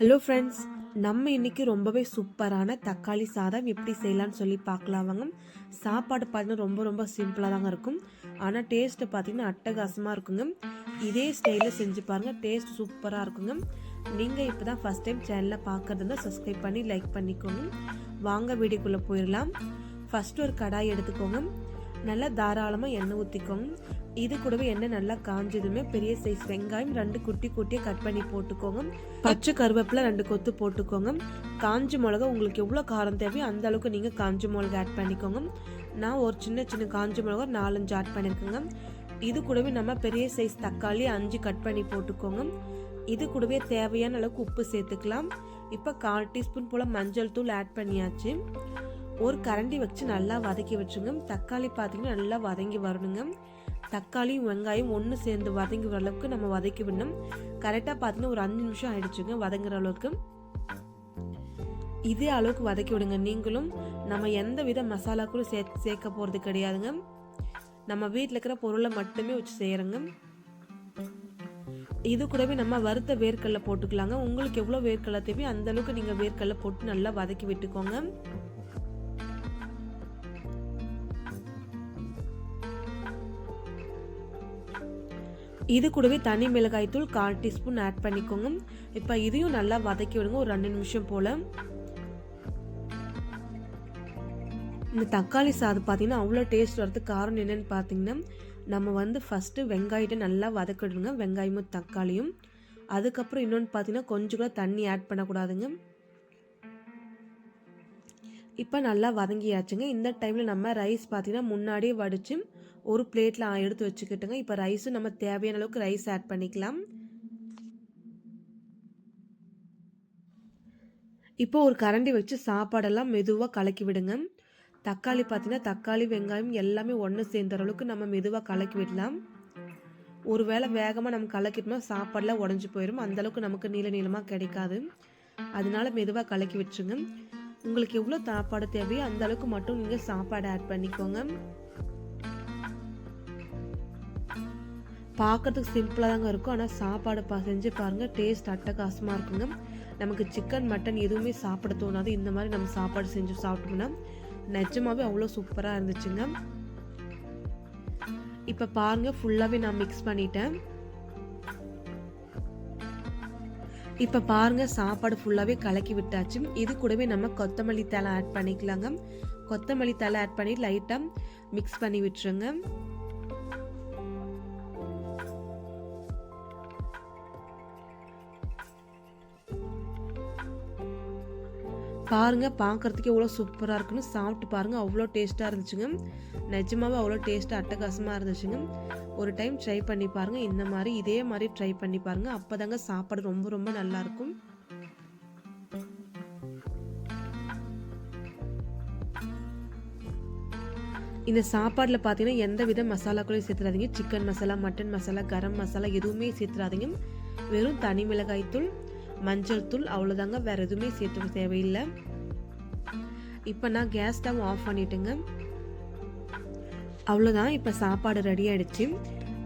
Hello friends நம்ம இன்னைக்கு ரொம்பவே சூப்பரான தக்காளி சாதம் எப்படி செய்யலாம்னு சொல்லி பார்க்கலாம் வாங்க. சாப்பாடு பார்த்தீங்கன்னா ரொம்ப ரொம்ப சிம்பிளாக தாங்க இருக்கும். ஆனால் டேஸ்ட்டு பார்த்தீங்கன்னா அட்டகாசமாக இருக்குங்க. இதே ஸ்டைலில் செஞ்சு பாருங்கள் டேஸ்ட் சூப்பராக இருக்குங்க. நீங்கள் இப்போ தான் ஃபஸ்ட் டைம் சேனலில் பார்க்குறதுனா சப்ஸ்கிரைப் பண்ணி லைக் பண்ணிக்கோங்க. வாங்க வீடியோக்குள்ளே போயிடலாம். ஃபஸ்ட்டு ஒரு கடாய் எடுத்துக்கோங்க. நல்லா தாராளமாக எண்ணெய் ஊற்றிக்கோங்க இது கூடவே எண்ணெய் நல்லா காஞ்சதுமே பெரிய சைஸ் வெங்காயம் ரெண்டு குட்டி குட்டியாக கட் பண்ணி போட்டுக்கோங்க. பச்சை கருவேப்பிலை ரெண்டு கொத்து போட்டுக்கோங்க. காஞ்ச மிளகா உங்களுக்கு எவ்வளோ காரம் தேவையோ அந்த அளவுக்கு நீங்கள் காஞ்ச மிளகா ஆட் பண்ணிக்கோங்க. நான் ஒரு சின்ன சின்ன காஞ்ச மிளகா நாலஞ்சு ஆட் பண்ணியிருக்கேங்க இது கூடவே நம்ம பெரிய சைஸ் தக்காளி அஞ்சு கட் பண்ணி போட்டுக்கோங்க. இது கூடவே தேவையான அளவுக்கு உப்பு சேர்த்துக்கலாம். இப்போ கால் டீஸ்பூன் போல் மஞ்சள் தூள் ஆட் பண்ணியாச்சு. ஒரு கரண்டி வச்சு நல்லா வதக்கி வச்சுங்க. தக்காளி பார்த்தீங்கன்னா நல்லா வதங்கி வரணுங்க. தக்காளியும் வெங்காயம் ஒன்று சேர்ந்து வதங்கி வர அளவுக்கு நம்ம வதக்கி விடணும். கரெக்டாக பார்த்தீங்கன்னா ஒரு அஞ்சு நிமிஷம் ஆயிடுச்சுங்க வதங்குற அளவுக்கு. இதே அளவுக்கு வதக்கி விடுங்க. நீங்களும் நம்ம எந்த வித மசாலாக்களும் சே சேர்க்க போகிறது கிடையாதுங்க. நம்ம வீட்டில் இருக்கிற பொருளை மட்டுமே வச்சு செய்கிறோங்க இது கூடவே நம்ம வறுத்த வேர்க்கடலை போட்டுக்கலாங்க. உங்களுக்கு எவ்வளோ வேர்க்கடலை தேவையோ அந்த அளவுக்கு நீங்கள் வேர்க்கடலை போட்டு நல்லா வதக்கி விட்டுக்கோங்க. இது கூடவே தனி மிளகாய் தூள் கால் டீஸ்பூன் ஆட் பண்ணிக்கோங்க. இப்போ இதையும் நல்லா வதக்கி விடுங்க. ஒரு ரெண்டு நிமிஷம் போல். இந்த தக்காளி சாதம் பார்த்தீங்கன்னா அவ்வளோ டேஸ்ட் வரதுக்கு காரணம் என்னென்னு பார்த்தீங்கன்னா நம்ம வந்து ஃபஸ்ட்டு வெங்காயத்தை நல்லா வதக்கிடுங்க. வெங்காயமும் தக்காளியும். அதுக்கப்புறம் இன்னொன்று பார்த்தீங்கன்னா கொஞ்சம் கூட தண்ணி ஆட் பண்ணக்கூடாதுங்க. இப்போ நல்லா வதங்கியாச்சுங்க. இந்த டைமில் நம்ம ரைஸ் பார்த்தீங்கன்னா முன்னாடியே வடித்து ஒரு பிளேட்டில் எடுத்து வச்சுக்கிட்டுங்க. இப்போ ரைஸும் நம்ம தேவையான அளவுக்கு ரைஸ் ஆட் பண்ணிக்கலாம். இப்போ ஒரு கரண்டி வச்சு சாப்பாடெல்லாம் மெதுவாக கலக்கி விடுங்க. தக்காளி பார்த்தீங்கன்னா தக்காளி வெங்காயம் எல்லாமே ஒன்று சேர்ந்த அளவுக்கு நம்ம மெதுவாக கலக்கி விடலாம். ஒரு வேளை வேகமாக நம்ம கலக்கிட்டோம்னா சாப்பாடெலாம் உடஞ்சி போயிடும் அந்தளவுக்கு நமக்கு நீள நீளமாக கிடைக்காது. அதனால மெதுவாக கலக்கி வச்சுங்க உங்களுக்கு எவ்வளோ சாப்பாடு தேவையோ அந்த அளவுக்கு மட்டும் நீங்கள் சாப்பாடு ஆட் பண்ணிக்கோங்க. பார்க்கறதுக்கு சிம்பிளாக தாங்க இருக்கும். ஆனால் சாப்பாடு பா செஞ்சு பாருங்கள் டேஸ்ட் அட்டகாசமாக இருக்குங்க. நமக்கு சிக்கன் மட்டன் எதுவுமே சாப்பிட தோணாது. இந்த மாதிரி நம்ம சாப்பாடு செஞ்சு சாப்பிட்டோம்னா நிஜமாகவே அவ்வளோ சூப்பராக இருந்துச்சுங்க. இப்போ பாருங்கள் ஃபுல்லாகவே நான் மிக்ஸ் பண்ணிட்டேன். இப்போ பாருங்க சாப்பாடு ஃபுல்லாகவே கலக்கி விட்டாச்சு. இது கூடவே நம்ம கொத்தமல்லி தலை ஆட் பண்ணிக்கலாங்க. கொத்தமல்லி தலை ஆட் பண்ணி லைட்டாக மிக்ஸ் பண்ணி விட்டுருங்க. பாருங்க பார்க்கறதுக்கே எவ்வளோ சூப்பராக இருக்குன்னு சாப்பிட்டு பாருங்க. அவ்வளோ டேஸ்ட்டாக இருந்துச்சுங்க. நிஜமாவே அவ்வளோ டேஸ்ட்டாக அட்டகாசமாக இருந்துச்சுங்க. ஒரு டைம் ட்ரை பண்ணி பாருங்கள் இந்த மாதிரி இதே மாதிரி ட்ரை பண்ணி பாருங்கள் அப்போ தாங்க சாப்பாடு ரொம்ப ரொம்ப நல்லாயிருக்கும் இந்த சாப்பாடில் பார்த்தீங்கன்னா எந்த வித மசாலாக்களையும் சேர்த்துறாதீங்க. சிக்கன் மசாலா மட்டன் மசாலா கரம் மசாலா எதுவுமே சேர்த்துறாதீங்க. வெறும் தனி மிளகாய்த்தூள் மஞ்சள் தூள் அவ்வளோதாங்க வேறு எதுவுமே சேர்த்துக்க தேவையில்லை. இப்போ நான் கேஸ் ஸ்டவ் ஆஃப் பண்ணிட்டுங்க. அவ்வளோதான் இப்போ சாப்பாடு ரெடி ஆகிடுச்சு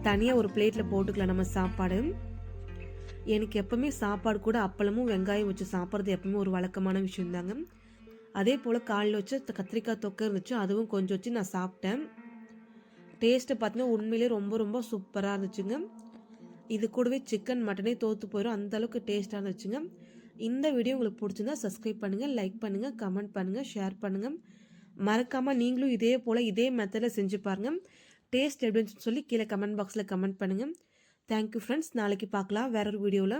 தனியாக ஒரு பிளேட்டில் போட்டுக்கலாம் நம்ம சாப்பாடு. எனக்கு எப்போவுமே சாப்பாடு கூட அப்பளமும் வெங்காயம் வச்சு சாப்பிட்றது எப்பவுமே ஒரு வழக்கமான விஷயம் தாங்க அதே போல் காலில் வச்சு கத்திரிக்காய் தொக்கை இருந்துச்சு. அதுவும் கொஞ்சம் வச்சு நான் சாப்பிட்டேன். டேஸ்ட்டு பார்த்தீங்கன்னா உண்மையிலே ரொம்ப ரொம்ப சூப்பராக இருந்துச்சுங்க. இது கூடவே சிக்கன் மட்டனே தோற்று போயிடும் அந்தளவுக்கு டேஸ்ட்டாக இருந்துச்சுங்க. இந்த வீடியோ உங்களுக்கு பிடிச்சிருந்தா சப்ஸ்கிரைப் பண்ணுங்கள் லைக் பண்ணுங்கள் கமெண்ட் பண்ணுங்கள் ஷேர் பண்ணுங்கள் மறக்காமல் நீங்களும் இதே போல் இதே மெத்தடில் செஞ்சு பாருங்கள் டேஸ்ட் எப்படின்னு சொல்லி கீழே கமெண்ட் பாக்ஸில் கமெண்ட் பண்ணுங்கள் தேங்க்யூ ஃப்ரெண்ட்ஸ் நாளைக்கு பார்க்கலாம். வேற ஒரு வீடியோவில்